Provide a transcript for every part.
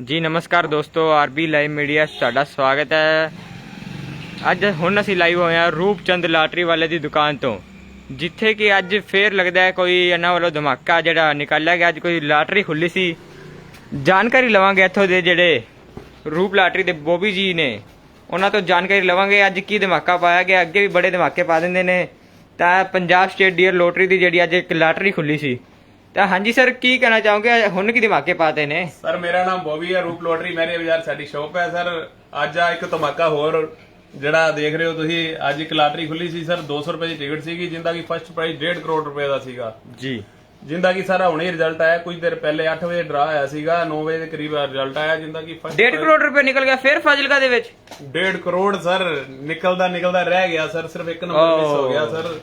ਜੀ ਨਮਸਕਾਰ ਦੋਸਤੋ, ਆਰਬੀ ਲਾਈਵ ਮੀਡੀਆ ਤੁਹਾਡਾ ਸਵਾਗਤ ਹੈ। ਅੱਜ ਹੁਣ ਅਸੀਂ ਲਾਈਵ ਹੋਏ ਹਾਂ ਰੂਪਚੰਦ ਲਾਟਰੀ ਵਾਲੇ ਦੀ ਦੁਕਾਨ ਤੋਂ, ਜਿੱਥੇ ਕਿ ਅੱਜ ਫੇਰ ਲੱਗਦਾ ਹੈ ਕੋਈ ਇਹਨਾਂ ਵੱਲੋਂ ਧਮਾਕਾ ਜਿਹੜਾ ਨਿਕਾਲਿਆ ਗਿਆ। ਅੱਜ ਕੋਈ ਲਾਟਰੀ ਖੁੱਲੀ ਸੀ। ਜਾਣਕਾਰੀ ਲਵਾਂਗੇ ਇੱਥੋਂ ਦੇ ਜਿਹੜੇ ਰੂਪ ਲਾਟਰੀ ਦੇ ਬੋਬੀ ਜੀ ਨੇ। ਉਹਨਾਂ ਤੋਂ ਜਾਣਕਾਰੀ ਲਵਾਂਗੇ ਅੱਜ ਕੀ ਧਮਾਕਾ ਪਾਇਆ ਗਿਆ। ਅੱਗੇ ਵੀ ਬੜੇ ਧਮਾਕੇ ਪਾ ਦਿੰਦੇ ਨੇ। ਤਾਂ ਪੰਜਾਬ ਸਟੇਟ ਡੀਅਰ ਲੋਟਰੀ ਦੀ ਜਿਹੜੀ ਅੱਜ ਇੱਕ ਲਾਟਰੀ ਖੁੱਲੀ ਸੀ। ਤਾਂ ਹਾਂਜੀ ਸਰ ਕੀ ਕਹਿਣਾ ਚਾਹੋਗੇ? ਹੁਣ ਕੀ ਧਮਾਕੇ ਪਾਤੇ ਨੇ? ਸਰ ਮੇਰਾ ਨਾਮ ਬੋਬੀ ਹੈ ਰੂਪ ਲੋਟਰੀ। ਮੈਨੇ ਬਾਜ਼ਾਰ ਸਾਡੀ ਸ਼ਾਪ ਹੈ ਸਰ। ਅੱਜ ਆ ਇੱਕ ਧਮਾਕਾ ਹੋਰ ਜਿਹੜਾ ਦੇਖ ਰਹੇ ਹੋ ਤੁਸੀਂ। ਅੱਜ ਇੱਕ ਲਾਟਰੀ ਖੁੱਲੀ ਸੀ ਸਰ। 200 ਰੁਪਏ ਦੀ ਟਿਕਟ ਸੀਗੀ ਜਿੰਦਾ ਕਿ ਫਸਟ ਪ੍ਰਾਈਜ਼ 1.5 ਕਰੋੜ ਰੁਪਏ ਦਾ ਸੀਗਾ। ਜੀ। ਜਿੰਦਾ ਕਿ ਸਾਰਾ ਹੁਣੇ ਰਿਜ਼ਲਟ ਆਇਆ। ਕੁਝ ਦੇਰ ਪਹਿਲੇ 8 ਵਜੇ ਡਰਾ ਆਇਆ ਸੀਗਾ 9 ਵਜੇ ਦੇ ਕਰੀਬ ਰਿਜ਼ਲਟ ਆਇਆ ਜਿੰਦਾ ਕਿ ਫਸਟ 1.5 ਕਰੋੜ ਰੁਪਏ ਨਿਕਲ ਗਿਆ ਫਿਰ ਫਾਜ਼ਿਲਕਾ ਦੇ ਵਿੱਚ? 1.5 ਕਰੋੜ ਸਰ। ਨਿਕਲਦਾ ਨਿਕਲਦਾ ਰਹਿ ਗਿਆ ਸਰ। ਸਿਰਫ ਇੱਕ ਨੰਬਰ ਮਿਸ ਹੋ ਗਿਆ ਸਰ।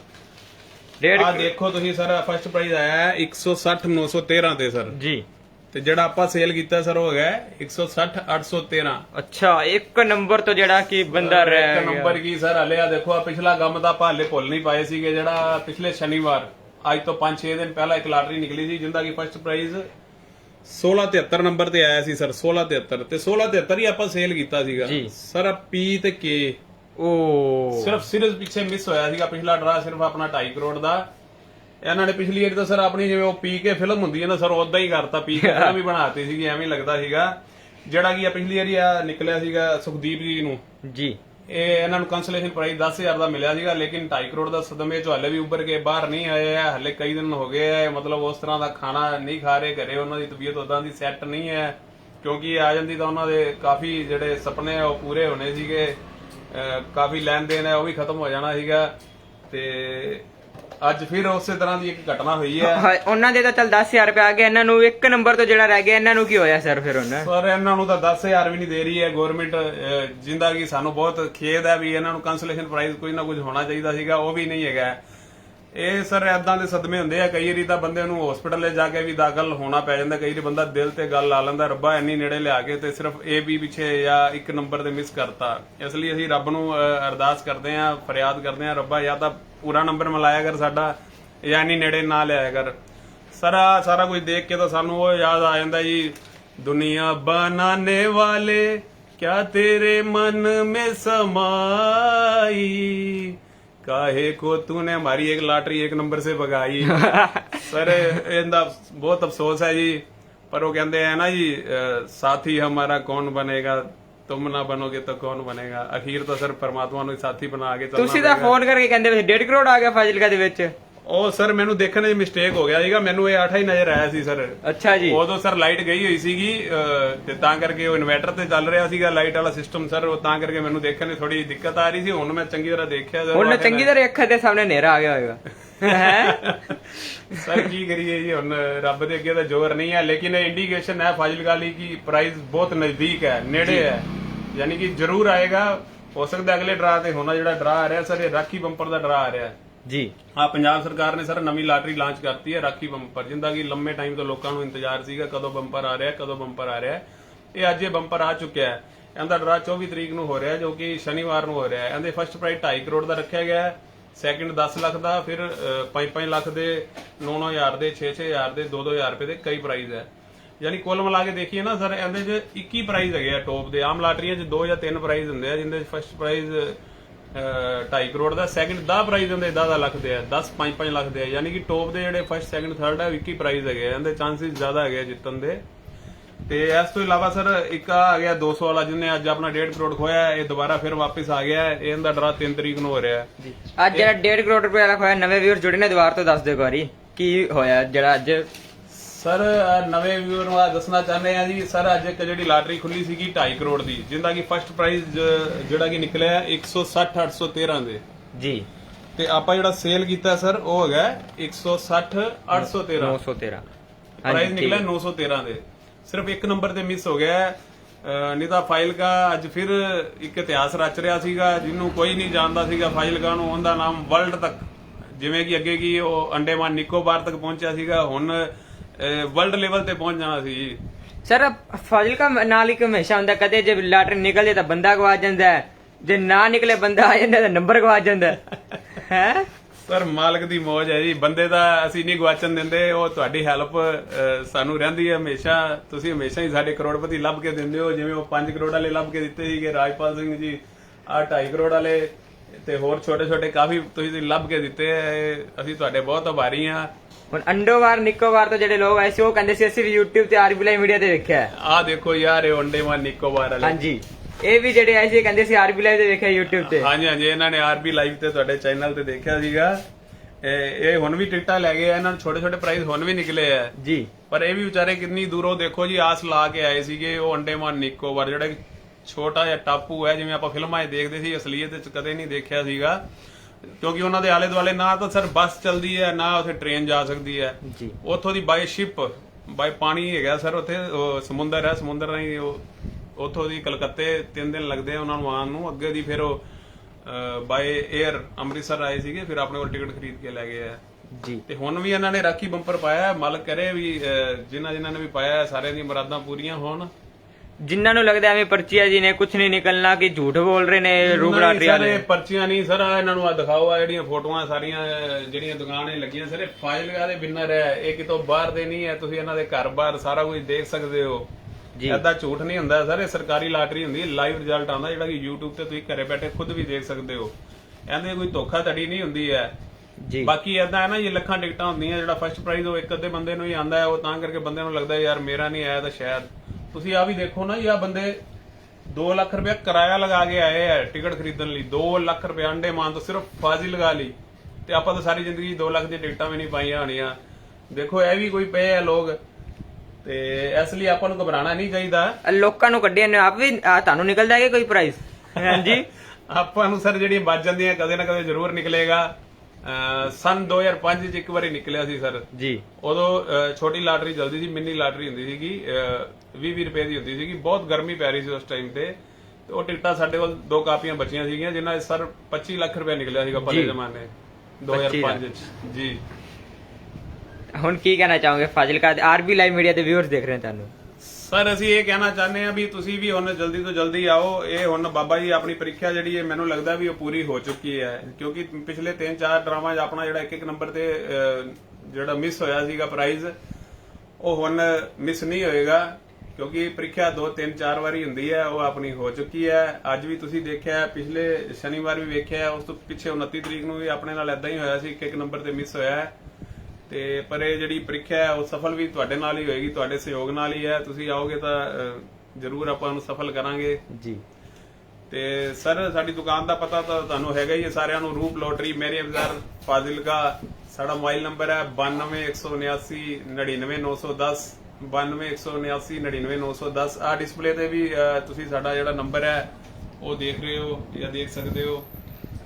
ਡੇਢ ਆ ਦੇਖੋ ਤੁਸੀਂ ਸਰ ਫਸਟ ਪ੍ਰਾਈਜ਼ ਆਇਆ ਹੈ 160 913 ਤੇ ਸਰ। ਜੀ। ਤੇ ਜਿਹੜਾ ਆਪਾਂ ਸੇਲ ਕੀਤਾ ਸਰ ਉਹ ਹੈਗਾ 160 813 ਅੱਛਾ ਇੱਕ ਨੰਬਰ ਤੋਂ ਜਿਹੜਾ ਕਿ ਬੰਦਾ ਰਹਿ ਇੱਕ ਗਿਆ। ਨੰਬਰ ਕੀ ਸਰ ਹਲੇ ਆ ਦੇਖੋ ਆ ਪਿਛਲਾ ਗਮ ਤਾਂ ਆਪਾਂ ਹਲੇ ਭੁੱਲ ਨਹੀਂ ਪਾਏ ਸੀਗੇ ਜਿਹੜਾ ਪਿਛਲੇ ਸ਼ਨੀਵਾਰ ਅੱਜ ਤੋਂ 5-6 ਦਿਨ ਪਹਿਲਾਂ ਇੱਕ ਲਾਟਰੀ ਨਿਕਲੀ ਸੀ ਜਿੰਦਾ ਕਿ ਫਸਟ ਪ੍ਰਾਈਜ਼ 1673 ਨੰਬਰ ਤੇ ਆਇਆ ਸੀ ਸਰ 1673 ਤੇ 1673 ਹੀ ਆਪਾਂ ਸੇਲ ਕੀਤਾ ਸੀਗਾ। ਸਰ ਪੀ ਤੇ ਕੇ ਓ। ਸਿਰਫ ਸੀਰੀਜ਼ ਪਿੱਛੇ ਮਿਸ ਹੋਇਆ ਸੀਗਾ ਪਿਛਲਾ ਡਰਾ ਸਿਰਫ ਆਪਣਾ 2.5 ਕਰੋੜ ਦਾ। ਇਹਨਾਂ ਨੇ ਪਿਛਲੀ ਵਾਰੀ ਤਾਂ ਸਰ ਆਪਣੀ ਜਿਵੇਂ ਉਹ ਪੀ ਕੇ ਫਿਲਮ ਹੁੰਦੀ ਹੈ ਨਾ ਸਰ ਉਦਾਂ ਹੀ ਕਰਤਾ ਪੀ ਕੇ ਫਿਲਮ ਵੀ ਬਣਾਤੀ ਸੀਗੀ ਐਵੇਂ ਲੱਗਦਾ ਸੀਗਾ। ਜਿਹੜਾ ਕਿ ਆ ਪਿਛਲੀ ਵਾਰੀ ਆ ਨਿਕਲਿਆ ਸੀਗਾ ਸੁਖਦੀਪ ਜੀ ਨੂੰ। ਜੀ। ਇਹ ਇਹਨਾਂ ਨੂੰ ਕੰਸੋਲੇਸ਼ਨ ਪ੍ਰਾਈਜ਼ 10000 ਦਾ ਮਿਲਿਆ ਸੀਗਾ ਲੇਕਿਨ 2.5 ਕਰੋੜ ਦਾ ਸਦਮੇ ਚੋਂ ਹਲੇ ਵੀ ਉੱਭਰ ਕੇ ਬਾਹਰ ਨਹੀਂ ਆਏ ਆ ਹਲੇ ਕਈ ਦਿਨ ਹੋ ਗਏ ਆ ਮਤਲਬ ਉਸ ਤਰ੍ਹਾਂ ਦਾ ਖਾਣਾ ਨਹੀਂ ਖਾ ਰਹੇ ਘਰੇ ਉਹਨਾਂ ਦੀ ਤਬੀਅਤ ਉਦਾਂ ਦੀ ਸੈੱਟ ਨਹੀਂ ਹੈ। ਕਿਉਂਕਿ ਆ ਜਾਂਦੀ ਤਾਂ ਉਹਨਾਂ ਦੇ ਕਾਫੀ ਜਿਹੜੇ ਸੁਪਨੇ ਉਹ ਪੂਰੇ ਹੋਣੇ ਸੀਗੇ। ਕਾਫੀ ਲੈਣ ਦੇਣ ਹੈ ਉਹ ਵੀ ਖਤਮ ਹੋ ਜਾਣਾ ਸੀਗਾ। ਤੇ ਅੱਜ ਫਿਰ ਉਸੇ ਤਰ੍ਹਾਂ ਦੀ ਇੱਕ ਘਟਨਾ ਹੋਈ ਹੈ। ਹਾਂ, ਉਹਨਾਂ ਦੇ ਤਾਂ ਚੱਲ 10000 ਰੁਪਏ ਆ ਗਿਆ ਇਹਨਾਂ ਨੂੰ ਇੱਕ ਨੰਬਰ ਤੋਂ ਜਿਹੜਾ ਰਹਿ ਗਿਆ ਇਹਨਾਂ ਨੂੰ ਕੀ ਹੋਇਆ ਸਰ ਫਿਰ ਉਹਨਾਂ ਪਰ ਇਹਨਾਂ ਨੂੰ ਤਾਂ 10000 ਵੀ ਨਹੀਂ ਦੇ ਰਹੀ ਹੈ ਗਵਰਨਮੈਂਟ ਜਿੰਦਾ ਕਿ ਸਾਨੂੰ ਬਹੁਤ ਖੇਦ ਹੈ ਵੀ ਇਹਨਾਂ ਨੂੰ ਕੰਸੋਲੇਸ਼ਨ ਪ੍ਰਾਈਜ਼ ਕੋਈ ਨਾ ਕੁਝ ਹੋਣਾ ਚਾਹੀਦਾ ਸੀਗਾ ਉਹ ਵੀ ਨਹੀਂ ਹੈਗਾ। ਇਹ ਸਰ ਐਦਾਂ ਦੇ ਸਦਮੇ ਹੁੰਦੇ ਆ। ਕਈ ਵਾਰੀ ਤਾਂ ਬੰਦੇ ਨੂੰ ਹਸਪੀਟਲ ਲੈ ਜਾ ਕੇ ਵੀ ਦਾਖਲ ਹੋਣਾ ਪੈ ਜਾਂਦਾ। ਕਈ ਵਾਰੀ ਬੰਦਾ ਦਿਲ ਤੇ ਗੱਲ ਲਾ ਲੈਂਦਾ, ਰੱਬਾ, ਇੰਨੀ ਨੇੜੇ ਲਿਆ ਕੇ ਤੇ ਸਿਰਫ ਇਹ ਵੀ ਪਿੱਛੇ ਜਾਂ ਇੱਕ ਨੰਬਰ ਤੇ ਮਿਸ ਕਰਤਾ। ਇਸ ਲਈ ਅਸੀਂ ਰੱਬ ਨੂੰ ਅਰਦਾਸ ਕਰਦੇ ਆ ਫਰਿਆਦ ਕਰਦੇ ਆ ਰੱਬਾ, ਜਾਂ ਤਾਂ ਪੂਰਾ ਨੰਬਰ ਮਲਾਇਆ ਕਰ ਸਾਡਾ, ਜਾਂ ਇੰਨੀ ਨੇੜੇ ਨਾ ਲਿਆਇਆ ਕਰ। ਸਰ ਆ ਸਾਰਾ ਕੁਝ ਦੇਖ ਕੇ ਤਾਂ ਸਾਨੂੰ ਉਹ ਯਾਦ ਆ ਜਾਂਦਾ ਜੀ, ਦੁਨੀਆ ਬਣਾਨੇ ਵਾਲੇ, ਕਿਆ ਤੇਰੇ ਮਨ ਮੇ ਸਮਾਈ? काहे को तूने हमारी एक लॉटरी एक नंबर से भगाई ਸਰ ਇਹਦਾ ਬਹੁਤ ਅਫਸੋਸ ਹੈ ਜੀ ਪਰ ਉਹ ਕਹਿੰਦੇ ਆ ਨਾ ਜੀ ਅਹ, ਸਾਥੀ ਹਮਾਰਾ ਕੌਣ ਬਣੇਗਾ ਤੁਮ ਨਾ ਬਣੋਗੇ ਤਾਂ ਕੌਣ ਬਣੇਗਾ ਅਖੀਰ ਤਾਂ ਸਰ ਪਰਮਾਤਮਾ ਨੂੰ ਹੀ ਸਾਥੀ ਬਣਾ ਕੇ ਚੱਲਣਾ ਤੁਸੀਂ ਤਾਂ ਫੋਨ ਕਰਕੇ ਕਹਿੰਦੇ ਵੀ 1.5 ਕਰੋੜ ਆ ਗਿਆ ਫਾਜ਼ਿਲਕਾ ਦੇ ਵਿੱਚ ਉਹ ਸਰ ਮੈਨੂੰ ਦੇਖਣ 'ਚ ਮਿਸਟੇਕ ਹੋ ਗਿਆ ਸੀਗਾ ਮੈਨੂੰ ਇਹ 8 ਹੀ ਨਜ਼ਰ ਆਇਆ ਸੀ ਸਰ। ਅੱਛਾ ਜੀ। ਉਦੋਂ ਸਰ ਲਾਈਟ ਗਈ ਹੋਈ ਸੀਗੀ ਅਹ, ਤੇ ਤਾਂ ਕਰਕੇ ਉਹ ਇਨਵਰਟਰ ਤੇ ਚੱਲ ਰਿਹਾ ਸੀਗਾ ਲਾਈਟ ਵਾਲਾ ਸਿਸਟਮ ਸਰ ਉਹ ਤਾਂ ਕਰਕੇ ਮੈਨੂੰ ਦੇਖਣ 'ਚ ਥੋੜੀ ਦਿੱਕਤ ਆ ਰਹੀ ਸੀ ਹੁਣ ਮੈਂ ਚੰਗੀ ਤਰ੍ਹਾਂ ਦੇਖਿਆ ਸਰ ਹੁਣ ਚੰਗੀ ਤਰ੍ਹਾਂ ਅੱਖਾਂ ਦੇ ਸਾਹਮਣੇ ਹਨੇਰਾ ਆ ਗਿਆ ਹੋਵੇਗਾ ਹੈ? ਸਰ ਕੀ ਕਰੀਏ ਜੀ ਹੁਣ ਰੱਬ ਦੇ ਅੱਗੇ ਤਾਂ ਜ਼ੋਰ ਨਹੀਂ ਹੈ ਲੇਕਿਨ ਇਹ ਇੰਡੀਕੇਸ਼ਨ ਹੈ ਫਾਜ਼ਿਲਕਾ ਲਈ ਕਿ ਪ੍ਰਾਈਸ ਬਹੁਤ ਨਜ਼ਦੀਕ ਹੈ ਨੇੜੇ ਹੈ। ਯਾਨੀ ਕਿ ਜ਼ਰੂਰ ਆਏਗਾ ਹੋ ਸਕਦਾ ਅਗਲੇ ਡਰਾ ਤੇ ਹੋਣਾ ਜਿਹੜਾ ਡਰਾ ਆ ਰਿਹਾ ਸਰ ਇਹ ਰਾਖੀ ਬੰਪਰ ਦਾ ਡਰਾ ਆ ਰਿਹਾ। ਜੀ। ਆ ਪੰਜਾਬ ਸਰਕਾਰ ਨੇ ਸਰ ਨਵੀਂ ਲਾਟਰੀ ਲਾਂਚ ਕਰਤੀ ਹੈ, ਰਾਖੀ ਬੰਪਰ। ਜਿੰਦਾ ਕਿ ਲੰਮੇ ਟਾਈਮ ਤੋਂ ਲੋਕਾਂ ਨੂੰ ਇੰਤਜ਼ਾਰ ਸੀਗਾ, ਕਦੋਂ ਬੰਪਰ ਆ ਰਿਹਾ, ਕਦੋਂ ਬੰਪਰ ਆ ਰਿਹਾ ਇਹ ਅੱਜ ਇਹ ਬੰਪਰ ਆ ਚੁੱਕਿਆ ਹੈ। ਇਹਦਾ ਡਰਾ 24 ਤਰੀਕ ਨੂੰ ਹੋ ਰਿਹਾ ਜੋ ਕਿ ਸ਼ਨੀਵਾਰ ਨੂੰ ਹੋ ਰਿਹਾ ਹੈ। ਇਹਦੇ ਫਸਟ ਪ੍ਰਾਈਜ਼ 2.5 ਕਰੋੜ ਦਾ ਰੱਖਿਆ ਗਿਆ ਹੈ। ਸੈਕਿੰਡ 10 ਲੱਖ ਦਾ, ਫਿਰ 5-5 ਲੱਖ ਦੇ 9-9000 ਦੇ 6-6000 ਦੇ 2-2000 ਰੁਪਏ ਦੇ ਕਈ ਪ੍ਰਾਈਜ਼ ਹੈ। ਯਾਨੀ ਕੁੱਲ ਮਿਲਾ ਕੇ ਦੇਖੀਏ ਨਾ ਸਰ, ਇਹਦੇ 'ਚ 21 ਪ੍ਰਾਈਜ਼ ਹੈਗੇ ਆ ਟੌਪ ਦੇ। ਆਮ ਲਾਟਰੀਆਂ 'ਚ 2 ਜਾਂ 3 ਪ੍ਰਾਈਜ਼ ਹੁੰਦੇ ਆ, ਜਿੰਦੇ 'ਚ ਫਸਟ ਪ੍ਰਾਈਜ਼ 2.5 ਕਰੋੜ ਦਾ ਸੈਕਿੰਡ 10 ਪ੍ਰਾਈਜ਼ ਹੁੰਦੇ 10 ਲੱਖ ਦੇ ਆ 10 5-5 ਲੱਖ ਦੇ ਆ। ਯਾਨੀ ਕਿ ਟੌਪ ਦੇ ਜਿਹੜੇ ਫਸਟ ਸੈਕਿੰਡ ਥਰਡ ਆ 21 ਪ੍ਰਾਈਜ਼ ਹੈਗੇ ਇਹਦੇ ਚਾਂਸਸ ਜ਼ਿਆਦਾ ਹੈਗੇ ਜਿੱਤਣ ਦੇ। ਤੇ ਇਸ ਤੋਂ ਇਲਾਵਾ ਸਰ ਇੱਕ ਆ ਗਿਆ 200 ਵਾਲਾ, ਜਿਹਨੇ ਅੱਜ ਆਪਣਾ 1.5 ਕਰੋੜ ਖੋਇਆ, ਇਹ ਦੁਬਾਰਾ ਫਿਰ ਵਾਪਸ ਆ ਗਿਆ। ਇਹਦਾ ਡਰਾ 3 ਤਰੀਕ ਨੂੰ ਹੋ ਰਿਹਾ। ਹੈ ਅੱਜ ਜਿਹੜਾ 1.5 ਕਰੋੜ ਰੁਪਏ ਵਾਲਾ ਹੋਇਆ ਨਵੇਂ ਵੀਰ ਜੁੜੇ ਨੇ ਦੁਬਾਰਾ ਤੋਂ, ਦੱਸ ਦਿਓ ਇੱਕ ਵਾਰੀ। ਕੀ ਹੋਇਆ, ਜਿਹੜਾ ਅੱਜ ਸਰ ਨਵੇਂ ਵਿਊਅਰ ਨੂੰ ਆ ਦੱਸਣਾ ਚਾਹੁੰਦੇ ਆ ਜੀ ਸਰ ਅੱਜ ਇੱਕ ਜਿਹੜੀ ਲਾਟਰੀ ਖੁੱਲੀ ਸੀਗੀ 2.5 ਕਰੋੜ ਦੀ ਜਿੰਦਾ ਕਿ ਫਸਟ ਪ੍ਰਾਈਜ਼ ਜਿਹੜਾ ਕਿ ਨਿਕਲਿਆ 160 813 ਦੇ। ਜੀ। ਤੇ ਆਪਾਂ ਜਿਹੜਾ ਸੇਲ ਕੀਤਾ ਸਰ ਉਹ ਹੈਗਾ 160 813 913 ਪ੍ਰਾਈਸ ਨਿਕਲਿਆ 913 ਦੇ। ਸਿਰਫ ਇੱਕ ਨੰਬਰ ਤੇ ਮਿਸ ਹੋ ਗਿਆ ਨਹੀਂ ਤਾਂ ਫਾਈਲ ਕਾ ਅੱਜ ਫਿਰ ਇੱਕ ਇਤਿਹਾਸ ਰਚ ਰਿਹਾ ਸੀਗਾ ਜਿਹਨੂੰ ਕੋਈ ਨਹੀਂ ਜਾਣਦਾ ਸੀਗਾ ਫਾਈਲ ਕਾ ਨੂੰ ਉਹਦਾ ਨਾਮ ਵਰਲਡ ਤੱਕ। ਜਿਵੇਂ ਕਿ ਅੱਗੇ ਕੀ ਉਹ ਅੰਡੇਮਾਨ ਨਿਕੋਬਾਰ ਤੱਕ ਪਹੁੰਚਿਆ ਸੀਗਾ ਹੁਣ ਵਰਲਡ ਲੈਵਲ ਤੇ ਪਹੁੰਚ ਜਾਣਾ ਸੀ ਜੀ। ਸਰ ਫਾਜ਼ਿਲਕਾ ਨਾਲ ਇੱਕ ਹਮੇਸ਼ਾ ਹੁੰਦਾ ਕਦੇ ਜੇ ਲਾਟਰੀ ਨਿਕਲ ਜੇ ਤਾਂ ਬੰਦਾ ਗਵਾ ਜਾਂਦਾ ਹੈ। ਜੇ ਨਾ ਨਿਕਲੇ ਬੰਦਾ ਆ ਜਾਂਦਾ ਤਾਂ ਨੰਬਰ ਗਵਾ ਜਾਂਦਾ ਹੈ। ਹੈ? ਸਰ ਮਾਲਕ ਦੀ ਮੌਜ ਹੈ ਜੀ। ਬੰਦੇ ਦਾ ਅਸੀਂ ਨਹੀਂ ਗਵਾਚਣ ਦਿੰਦੇ ਉਹ ਤੁਹਾਡੀ ਹੈਲਪ ਸਾਨੂੰ ਰਹਿੰਦੀ ਹੈ ਹਮੇਸ਼ਾ। ਤੁਸੀਂ ਹਮੇਸ਼ਾ ਹੀ ਸਾਡੇ ਕਰੋੜਪਤੀ ਲੱਭ ਕੇ ਦਿੰਦੇ ਹੋ। ਜਿਵੇਂ ਉਹ 5 ਕਰੋੜ ਵਾਲੇ ਲੱਭ ਕੇ ਦਿੱਤੇ ਸੀਗੇ ਰਾਜਪਾਲ ਸਿੰਘ ਜੀ ਆ 2.5 ਕਰੋੜ ਵਾਲੇ ਤੇ ਹੋਰ ਛੋਟੇ ਛੋਟੇ ਕਾਫੀ ਤੁਸੀਂ ਲੱਭ ਕੇ ਦਿੱਤੇ ਹੈ। ਅਸੀਂ ਤੁਹਾਡੇ ਬਹੁਤ ਆਭਾਰੀ ਹਾਂ। ਹੁਣ ਅੰਡੋਵਾਰ ਨਿੱਕੋਵਾਰ ਤੋਂ ਜਿਹੜੇ ਲੋਕ ਆਏ ਸੀ ਉਹ ਕਹਿੰਦੇ ਸੀ ਅਸੀਂ ਵੀ YouTube ਤੇ ਆਰਬੀ ਲਾਈਵ ਮੀਡੀਆ ਤੇ ਵੇਖਿਆ ਆਹ ਦੇਖੋ ਯਾਰ ਇਹ ਅੰਡੇਮਾਨ ਨਿਕੋਬਾਰ ਵਾਲੇ। ਹਾਂਜੀ। ਇਹ ਵੀ ਜਿਹੜੇ ਆਏ ਸੀ ਕਹਿੰਦੇ ਸੀ ਆਰਬੀ ਲਾਈਵ ਤੇ ਵੇਖਿਆ YouTube ਤੇ। ਹਾਂਜੀ ਹਾਂਜੀ ਇਹਨਾਂ ਨੇ ਆਰਬੀ ਲਾਈਵ ਤੇ ਤੁਹਾਡੇ ਚੈਨਲ ਤੇ ਦੇਖਿਆ ਸੀਗਾ। ਇਹ ਹੁਣ ਵੀ ਟਿਕਟਾਂ ਲੈ ਗਏ ਆ ਇਹਨਾਂ ਨੂੰ ਛੋਟੇ ਛੋਟੇ ਪ੍ਰਾਈਸ ਹੁਣ ਵੀ ਨਿਕਲੇ ਆ। ਜੀ। ਪਰ ਇਹ ਵੀ ਵਿਚਾਰੇ ਕਿੰਨੀ ਦੂਰੋਂ ਦੇਖੋ ਜੀ ਆਸ ਲਾ ਕੇ ਆਏ ਸੀਗੇ ਉਹ ਅੰਡੇਮਾਨ ਨਿਕੋਬਾਰ ਜਿਹੜਾ ਛੋਟਾ ਜਿਹਾ ਟਾਪੂ ਹੈ ਜਿਵੇਂ ਆਪਾਂ ਫਿਲਮਾਂ 'ਚ ਦੇਖਦੇ ਸੀ ਅਸਲੀਅਤ ਵਿੱਚ ਕਦੇ ਨਹੀਂ ਦੇਖਿਆ ਸੀਗਾ। ਕਿਉਂਕਿ ਉਹਨਾਂ ਦੇ ਆਲੇ ਦੁਆਲੇ ਨਾ ਤਾਂ ਸਰ ਬੱਸ ਚੱਲਦੀ ਹੈ ਨਾ ਉੱਥੇ ਟ੍ਰੇਨ ਜਾ ਸਕਦੀ ਹੈ। ਜੀ। ਉੱਥੋਂ ਦੀ ਬਾਈ ਸ਼ਿਪ ਬਾਈ ਪਾਣੀ ਹੈਗਾ ਸਰ ਉੱਥੇ ਉਹ ਸਮੁੰਦਰ ਹੈ ਸਮੁੰਦਰ ਰਾਹੀਂ ਉਹ ਉੱਥੋਂ ਦੀ ਕਲਕੱਤੇ ਤਿੰਨ ਦਿਨ ਲੱਗਦੇ ਆ ਉਹਨਾਂ ਨੂੰ ਆਉਣ ਨੂੰ। ਅੱਗੇ ਦੀ ਫਿਰ ਉਹ ਬਾਈ 에ਅਰ ਅੰਮ੍ਰਿਤਸਰ ਆਏ ਸੀਗੇ ਫਿਰ ਆਪਣੇ ਕੋਲ ਟਿਕਟ ਖਰੀਦ ਕੇ ਲੈ ਗਏ ਆ। ਜੀ। ਤੇ ਹੁਣ ਵੀ ਇਹਨਾਂ ਨੇ ਰਾਖੀ ਬੰਪਰ ਪਾਇਆ ਹੈ। ਮਾਲਕ ਕਰੇ ਵੀ ਜਿਨ੍ਹਾਂ ਜਿਨ੍ਹਾਂ ਨੇ ਵੀ ਪਾਇਆ ਹੈ, ਸਾਰਿਆਂ ਦੀਆਂ ਮੁਰਾਦਾਂ ਪੂਰੀਆਂ ਹੋਣ। ਜਿਨ੍ਹਾਂ ਨੂੰ ਲੱਗਦਾ ਐਵੇਂ ਪਰਚੀਆ ਜੀ ਨੇ ਕੁਝ ਨਹੀਂ ਨਿਕਲਣਾ ਕਿ ਝੂਠ ਬੋਲ ਰਹੇ ਨੇ ਸਰ, ਵਾਲੇ ਇਹ ਪਰਚੀਆਂ ਨਹੀਂ ਸਰ ਆਹ ਇਹਨਾਂ ਨੂੰ ਆ ਦਿਖਾਓ ਆ ਜਿਹੜੀਆਂ ਫੋਟੋਆਂ ਸਾਰੀਆਂ ਜਿਹੜੀਆਂ ਦੁਕਾਨਾਂ ਲੱਗੀਆਂ ਸਰ ਫਾਜ਼ਿਲਕਾ ਦੇ ਬਿਨਰ ਹੈ? ਇਹ ਕਿਤੋਂ ਬਾਹਰ ਦੇ ਨਹੀਂ ਹੈ? ਤੁਸੀਂ ਇਹਨਾਂ ਦੇ ਘਰ-ਬਾਰ ਸਾਰਾ ਕੁਝ ਦੇਖ ਸਕਦੇ ਹੋ। ਜੀ। ਏਦਾਂ ਝੂਠ ਨਹੀਂ ਹੁੰਦਾ ਸਰ ਇਹ ਸਰਕਾਰੀ ਲਾਟਰੀ ਹੁੰਦੀ ਹੈ ਲਾਈਵ ਰਿਜ਼ਲਟ ਆਉਂਦਾ ਜਿਹੜਾ ਕਿ YouTube ਤੇ ਤੁਸੀਂ ਘਰੇ ਬੈਠੇ ਖੁਦ ਵੀ ਦੇਖ ਸਕਦੇ ਹੋ। ਇਹਦੇ ਕੋਈ ਧੋਖਾਧੜੀ ਨਹੀਂ ਹੁੰਦੀ ਹੈ। ਜੀ। ਬਾਕੀ ਏਦਾਂ ਹੈ ਨਾ ਇਹ ਲੱਖਾਂ ਟਿਕਟਾਂ ਹੁੰਦੀਆਂ ਜਿਹੜਾ ਫਸਟ ਪ੍ਰਾਈਜ਼ ਉਹ ਇੱਕ ਅੱਧੇ ਬੰਦੇ ਨੂੰ ਹੀ ਆਂਦਾ ਹੈ ਉਹ ਤਾਂ ਕਰਕੇ ਬੰਦੇ ਨੂੰ ਲੱਗਦਾ ਯਾਰ ਮੇਰਾ ਨਹੀਂ ਆਇਆ ਤਾਂ ਸ਼ਾਇਦ ਤੁਸੀਂ ਆ ਵੀ ਦੇਖੋ ਨਾ ਇਹ ਬੰਦੇ 2 ਲੱਖ ਰੁਪਏ ਕਿਰਾਇਆ ਲਗਾ ਕੇ ਆਏ ਆ ਟਿਕਟ ਖਰੀਦਣ ਲਈ। 2 ਲੱਖ ਰੁਪਏ ਅੰਡੇ ਮਾਨ ਤੋਂ ਸਿਰਫ ਫਾਜ਼ੀ ਲਗਾ ਲਈ। ਤੇ ਆਪਾਂ ਤਾਂ ਸਾਰੀ ਜ਼ਿੰਦਗੀ 2 ਲੱਖ ਦੀਆਂ ਟਿਕਟਾਂ ਵੀ ਨਹੀਂ ਪਾਈਆਂ ਹੋਣੀਆਂ। ਦੇਖੋ ਇਹ ਵੀ ਕੋਈ ਪਏ ਆ ਲੋਕ। ਤੇ ਇਸ ਲਈ ਆਪਾਂ ਨੂੰ ਘਬਰਾਣਾ ਨਹੀਂ ਚਾਹੀਦਾ। ਲੋਕਾਂ ਨੂੰ ਕੱਢਿਆ ਨੇ ਆਪ ਵੀ ਆ, ਤੁਹਾਨੂੰ ਨਿਕਲ ਜਾਏਗਾ ਕੋਈ ਪ੍ਰਾਈਜ਼ ਹਾਂਜੀ। ਆਪਾਂ ਨੂੰ ਸਰ ਜਿਹੜੀਆਂ ਬਚ ਜਾਂਦੀਆਂ ਕਦੇ ਨਾ ਕਦੇ ਜ਼ਰੂਰ ਨਿਕਲੇਗਾ। ਸਨ 2005 ਚ ਇੱਕ ਵਾਰੀ ਨਿਕਲਿਆ ਸੀ ਸਰ। ਜੀ। ਉਦੋਂ ਅਹ, ਛੋਟੀ ਲਾਟਰੀ ਚੱਲਦੀ ਸੀ ਮਿੰਨੀ ਲਾਟਰੀ ਹੁੰਦੀ ਸੀਗੀ 20 ਰੁਪਏ ਦੀ ਹੁੰਦੀ ਸੀਗੀ। ਬਹੁਤ ਗਰਮੀ ਪੈ ਰਹੀ ਸੀ ਉਸ ਟਾਈਮ ਤੇ। ਤੇ ਉਹ ਟਿਕਟਾਂ ਸਾਡੇ ਕੋਲ ਦੋ ਕਾਪੀਆਂ ਬਚੀਆਂ ਸੀਗੀਆਂ ਜਿਨ੍ਹਾਂ 'ਚ ਸਰ 25 ਲੱਖ ਰੁਪਏ ਨਿਕਲਿਆ ਸੀਗਾ ਪਹਿਲੇ ਜੀ। ਜ਼ਮਾਨੇ। 25 2005 ਚ ਜੀ। ਹੁਣ ਕੀ ਕਹਿਣਾ ਚਾਹੋਗੇ? ਫਾਜ਼ਿਲਕਾ ਦੇ ਆਰਬੀ ਲਾਈਵ ਮੀਡੀਆ ਦੇ ਵਿਊਅਰਸ ਦੇਖ ਰਹੇ ਨੇ ਤੁਹਾਨੂੰ। ਸਰ, ਅਸੀਂ ਇਹ ਕਹਿਣਾ ਚਾਹੁੰਦੇ ਆ ਵੀ ਤੁਸੀਂ ਵੀ ਹੁਣ ਜਲਦੀ ਤੋਂ ਜਲਦੀ ਆਓ। ਇਹ ਹੁਣ ਬਾਬਾ ਜੀ ਆਪਣੀ ਪ੍ਰੀਖਿਆ ਜਿਹੜੀ ਹੈ, ਮੈਨੂੰ ਲੱਗਦਾ ਵੀ ਉਹ ਪੂਰੀ ਹੋ ਚੁੱਕੀ ਹੈ। ਕਿਉਂਕਿ ਪਿਛਲੇ 3-4 ਡਰਾਮਾ 'ਚ ਆਪਣਾ ਜਿਹੜਾ ਇੱਕ ਇੱਕ ਨੰਬਰ ਤੇ ਜਿਹੜਾ ਮਿਸ ਹੋਇਆ ਸੀਗਾ ਪ੍ਰਾਈਜ਼ ਉਹ ਹੁਣ ਮਿਸ ਨਹੀਂ ਹੋਏਗਾ। ਕਿਉਂਕਿ ਪ੍ਰੀਖਿਆ 2 3 4 ਵਾਰੀ ਹੁੰਦੀ ਹੈ, ਉਹ ਆਪਣੀ ਹੋ ਚੁੱਕੀ ਹੈ। ਅੱਜ ਵੀ ਤੁਸੀਂ ਦੇਖਿਆ, ਪਿਛਲੇ ਸ਼ਨੀਵਾਰ ਵੀ ਵੇਖਿਆ, ਉਸ ਤੋਂ ਪਿੱਛੇ 29 ਤਰੀਕ ਨੂੰ ਵੀ ਆਪਣੇ ਨਾਲ ਇਦਾਂ ਹੀ ਹੋਇਆ ਸੀ ਇੱਕ ਇੱਕ ਨੰਬਰ ਤੇ ਮਿਸ ਹੋਇਆ ਹੈ। ਤੇ ਪਰ ਇਹ ਜਿਹੜੀ ਪ੍ਰੀਖਿਆ ਹੈ ਉਹ ਸਫਲ ਵੀ ਤੁਹਾਡੇ ਨਾਲ ਹੀ ਹੋਏਗੀ ਤੁਹਾਡੇ ਸਹਿਯੋਗ ਨਾਲ ਹੀ ਹੈ। ਤੁਸੀਂ ਆਓਗੇ ਤਾਂ ਜ਼ਰੂਰ ਆਪਾਂ ਨੂੰ ਸਫਲ ਕਰਾਂਗੇ। ਜੀ। ਤੇ ਸਰ ਸਾਡੀ ਦੁਕਾਨ ਦਾ ਪਤਾ ਤਾਂ ਤੁਹਾਨੂੰ ਹੈਗਾ ਹੀ ਹੈ ਸਾਰਿਆਂ ਨੂੰ ਰੂਪ ਲੋਟਰੀ ਮੇਰੇ ਬਾਜ਼ਾਰ ਫਾਜ਼ਿਲਕਾ ਸਾਡਾ ਮੋਬਾਈਲ ਨੰਬਰ ਹੈ 92179 99910 92179 99910 ਆ ਡਿਸਪਲੇ ਤੇ ਵੀ ਅਹ, ਤੁਸੀਂ ਸਾਡਾ ਜਿਹੜਾ ਨੰਬਰ ਹੈ ਉਹ ਦੇਖ ਰਹੇ ਹੋ ਜਾਂ ਦੇਖ ਸਕਦੇ ਹੋ।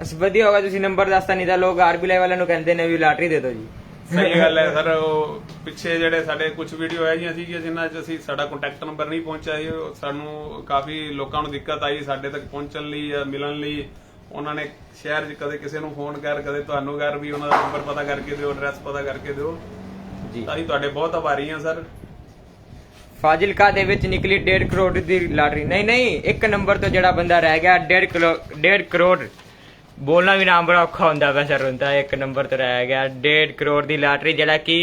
ਅਸ ਵਧੀਆ ਹੋਗਾ ਤੁਸੀਂ ਨੰਬਰ ਦੱਸਤਾ ਨਹੀਂ ਤਾਂ ਲੋਕ ਆਰਬੀ ਲਾਈਵ ਵਾਲਿਆਂ ਨੂੰ ਕਹਿੰਦੇ ਨੇ ਵੀ ਲਾਟਰੀ ਦੇ ਦਿਓ ਜੀ। ਸਹੀ ਗੱਲ ਹੈ ਸਰ ਉਹ ਪਿੱਛੇ ਜਿਹੜੇ ਸਾਡੇ ਕੁਝ ਵੀਡੀਓ ਹੈ ਜੀਆਂ ਸੀਗੀਆਂ ਜਿਨ੍ਹਾਂ 'ਚ ਅਸੀਂ ਸਾਡਾ ਕੰਟੈਕਟ ਨੰਬਰ ਨਹੀਂ ਪਹੁੰਚਿਆ ਉਹ ਸਾਨੂੰ ਕਾਫੀ ਲੋਕਾਂ ਨੂੰ ਦਿੱਕਤ ਆਈ ਸਾਡੇ ਤੱਕ ਪਹੁੰਚਣ ਲਈ ਜਾਂ ਮਿਲਣ ਲਈ। ਉਹਨਾਂ ਨੇ ਸ਼ਹਿਰ 'ਚ ਕਦੇ ਕਿਸੇ ਨੂੰ ਫੋਨ ਕਰ ਕਦੇ ਤੁਹਾਨੂੰ ਕਰ ਵੀ ਉਹਨਾਂ ਦਾ ਨੰਬਰ ਪਤਾ ਕਰਕੇ ਦਿਓ ਐਡਰੈਸ ਪਤਾ ਕਰਕੇ ਦਿਓ। ਜੀ। ਤਾਂ ਅਸੀਂ ਤੁਹਾਡੇ ਬਹੁਤ ਆਭਾਰੀ ਹਾਂ ਸਰ। ਫਾਜ਼ਿਲਕਾ ਦੇ ਵਿੱਚ ਨਿਕਲੀ 1.5 ਕਰੋੜ ਦੀ ਲਾਟਰੀ। ਨਹੀਂ ਨਹੀਂ ਇੱਕ ਨੰਬਰ ਤੋਂ ਜਿਹੜਾ ਬੰਦਾ ਰਹਿ ਗਿਆ 1.5 ਕਿਲੋ 1.5 ਕਰੋੜ। ਬੋਲਣਾ ਵੀ ਨਾਮ ਬੜਾ ਔਖਾ ਹੁੰਦਾ ਵੈਸੇ ਹੁੰਦਾ ਇੱਕ ਨੰਬਰ ਤੋਂ ਰਹਿ ਗਿਆ 1.5 ਕਰੋੜ ਦੀ ਲਾਟਰੀ ਜਿਹੜਾ ਕਿ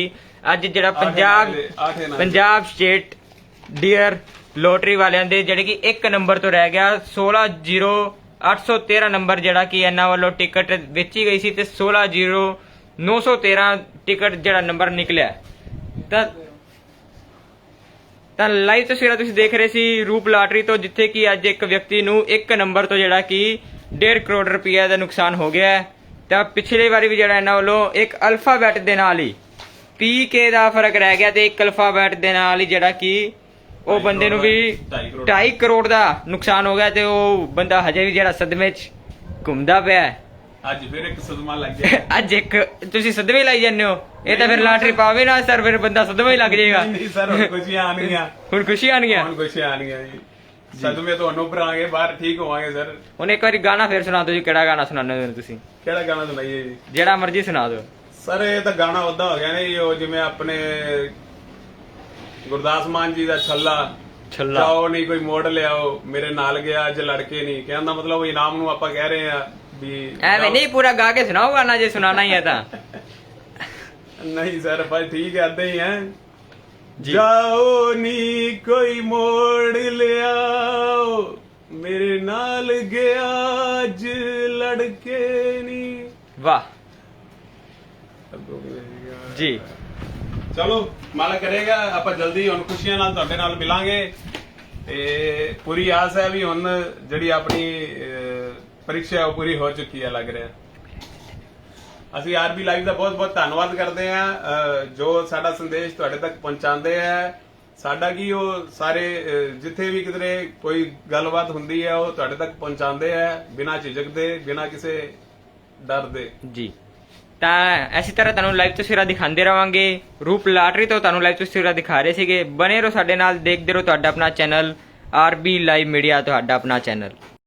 ਅੱਜ ਜਿਹੜਾ Punjab Punjab state dear lottery ਵਾਲਿਆਂ ਦੇ ਜਿਹੜੇ ਕਿ ਇੱਕ ਨੰਬਰ ਤੋਂ ਰਹਿ ਗਿਆ 16 813 ਨੰਬਰ ਜਿਹੜਾ ਕਿ ਇਹਨਾਂ ਵੱਲੋਂ ਟਿਕਟ ਵੇਚੀ ਗਈ ਸੀ ਤੇ 16 913 ਟਿਕਟ ਜਿਹੜਾ ਨੰਬਰ ਨਿਕਲਿਆ। ਤਾਂ ਤਾਂ ਲਾਈਵ ਤਸਵੀਰਾਂ ਤੁਸੀਂ ਦੇਖ ਰਹੇ ਸੀ ਰੂਪ ਲਾਟਰੀ ਤੋਂ ਜਿੱਥੇ ਕਿ ਅੱਜ ਇੱਕ ਵਿਅਕਤੀ ਨੂੰ ਇੱਕ ਨੰਬਰ ਤੋਂ ਜਿਹੜਾ ਕਿ 1.5 ਕਰੋੜ ਰੁਪਏ ਦਾ ਨੁਕਸਾਨ ਹੋ ਗਿਆ ਹੈ। ਤਾਂ ਪਿਛਲੇ ਵਾਰੀ ਵੀ ਜਿਹੜਾ ਇਹਨਾਂ ਵੱਲੋਂ ਇੱਕ ਅਲਫਾਬੈਟ ਦੇ ਨਾਲ ਹੀ ਪੀਕੇ ਦਾ ਫ਼ਰਕ ਰਹਿ ਗਿਆ ਤੇ ਇੱਕ ਅਲਫਾਬੈਟ ਦੇ ਨਾਲ ਹੀ ਜਿਹੜਾ ਕਿ ਉਹ ਬੰਦੇ ਨੂੰ ਵੀ ਢਾਈ ਕਰੋੜ। 2.5 ਕਰੋੜ ਦਾ ਨੁਕਸਾਨ ਹੋ ਗਿਆ ਤੇ ਉਹ ਬੰਦਾ ਹਜੇ ਵੀ ਜਿਹੜਾ ਸਦਮੇ 'ਚ ਘੁੰਮਦਾ ਪਿਆ ਹੈ। ਅੱਜ ਫਿਰ ਇੱਕ ਸਦਮਾ ਲੱਗ ਗਿਆ ਅੱਜ ਇੱਕ ਤੁਸੀਂ ਸਦਮੇ ਲਾਈ ਜਾਂਦੇ ਹੋ। ਇਹ ਤਾਂ ਫਿਰ ਲਾਟਰੀ ਪਾਵੇ ਨਾ ਸਰ ਫਿਰ ਬੰਦਾ ਸਦਮੇ ਹੀ ਲੱਗ ਜਾਏਗਾ। ਨਹੀਂ ਸਰ ਹੁਣ ਖੁਸ਼ੀਆਂ ਆਣਗੀਆਂ ਹੁਣ ਖੁਸ਼ੀ ਆਣਗੀਆਂ ਹੁਣ ਖੁਸ਼ੀਆਂ ਆਣਗੀਆਂ ਜੀ। ਸਦਮੇ ਤੁਹਾਨੂੰ ਭਰਾਂਗੇ ਬਾਹਰ ਠੀਕ ਹੋਵਾਂਗੇ ਸਰ ਹੁਣ ਇੱਕ ਵਾਰੀ ਗਾਣਾ ਫੇਰ ਸੁਣਾ ਦਿਓ ਜੀ ਕਿਹੜਾ ਗਾਣਾ ਸੁਣਾਉਂਦੇ ਹੋ ਤੁਸੀਂ? ਕਿਹੜਾ ਗਾਣਾ ਸੁਣਾਈਏ ਜੀ? ਜਿਹੜਾ ਮਰਜ਼ੀ ਸੁਣਾ ਦਿਓ। ਸਰ ਇਹ ਤਾਂ ਗਾਣਾ ਉਦਾਂ ਹੋ ਗਿਆ ਨੇ ਜੀ, ਉਹ ਜਿਵੇਂ ਆਪਣੇ ਗੁਰਦਾਸ ਮਾਨ ਜੀ ਦਾ ਛੱਲਾ। ਛੱਲਾ। ਜਾਓ ਨਹੀਂ ਕੋਈ ਮੋੜ ਲਿਆਓ ਮੇਰੇ ਨਾਲ ਗਿਆ ਅੱਜ ਲੜਕੇ ਨਹੀਂ। ਕਹਿਣ ਦਾ ਮਤਲਬ ਉਹ ਇਨਾਮ ਨੂੰ ਆਪਾਂ ਕਹਿ ਰਹੇ ਆ ਵੀ ਐਵੇਂ ਨਹੀਂ ਪੂਰਾ ਗਾ ਕੇ ਸੁਣਾਓ ਗਾਣਾ ਜੇ ਸੁਣਾਣਾ ਹੀ ਹੈ ਤਾਂ। ਨਹੀਂ ਸਰ ਬਸ ਠੀਕ ਹੈ ਏਦਾਂ ਹੀ ਹੈ। ਜਾਓ ਨੀ ਕੋਈ ਮੋੜ ਲਿਆਓ। ਮੇਰੇ ਨਾਲ ਗਿਆ ਅੱਜ ਲੜਕੇ ਨੀ। ਵਾਹ। ਜੀ। ਚਲੋ ਮਾਲਕ ਕਰੇਗਾ ਆਪਾਂ ਜਲਦੀ ਹੁਣ ਖੁਸ਼ੀਆਂ ਨਾਲ ਤੁਹਾਡੇ ਨਾਲ ਮਿਲਾਂਗੇ। ਤੇ ਪੂਰੀ ਆਸ ਹੈ ਵੀ ਹੁਣ ਜਿਹੜੀ ਆਪਣੀ ਅਹ, ਪ੍ਰੀਖਿਆ ਉਹ ਪੂਰੀ ਹੋ ਚੁੱਕੀ ਹੈ ਲੱਗ ਰਿਹਾ। ਅਸੀਂ ਆਰਬੀ ਲਾਈਵ ਦਾ ਬਹੁਤ ਬਹੁਤ ਧੰਨਵਾਦ ਕਰਦੇ ਹਾਂ ਜੋ ਸਾਡਾ ਸੰਦੇਸ਼ ਤੁਹਾਡੇ ਤੱਕ ਪਹੁੰਚਾਉਂਦੇ ਆ। ਸਾਡਾ ਕੀ ਉਹ ਸਾਰੇ ਜਿੱਥੇ ਵੀ ਕਿਧਰੇ ਕੋਈ ਗੱਲਬਾਤ ਹੁੰਦੀ ਹੈ, ਉਹ ਤੁਹਾਡੇ ਤੱਕ ਪਹੁੰਚਾਉਂਦੇ ਆ, ਬਿਨਾਂ ਝਿਜਕ ਦੇ ਬਿਨਾਂ ਕਿਸੇ ਡਰ ਦੇ ਜੀ। ਤਾਂ ਐਸੀ ਤਰ੍ਹਾਂ ਤੁਹਾਨੂੰ ਲਾਈਵ ਤਸਵੀਰਾਂ ਦਿਖਾਉਂਦੇ ਰਵਾਂਗੇ। ਰੂਪ ਲਾਟਰੀ ਤੋਂ ਤੁਹਾਨੂੰ ਲਾਈਵ ਤਸਵੀਰਾਂ ਦਿਖਾ ਰਹੇ ਸੀਗੇ। ਬਨੇ ਰਹੋ ਸਾਡੇ ਨਾਲ, ਦੇਖਦੇ ਰਹੋ ਤੁਹਾਡਾ ਆਪਣਾ ਚੈਨਲ, ਆਰਬੀ ਲਾਈਵ ਮੀਡੀਆ ਤੁਹਾਡਾ ਆਪਣਾ ਚੈਨਲ।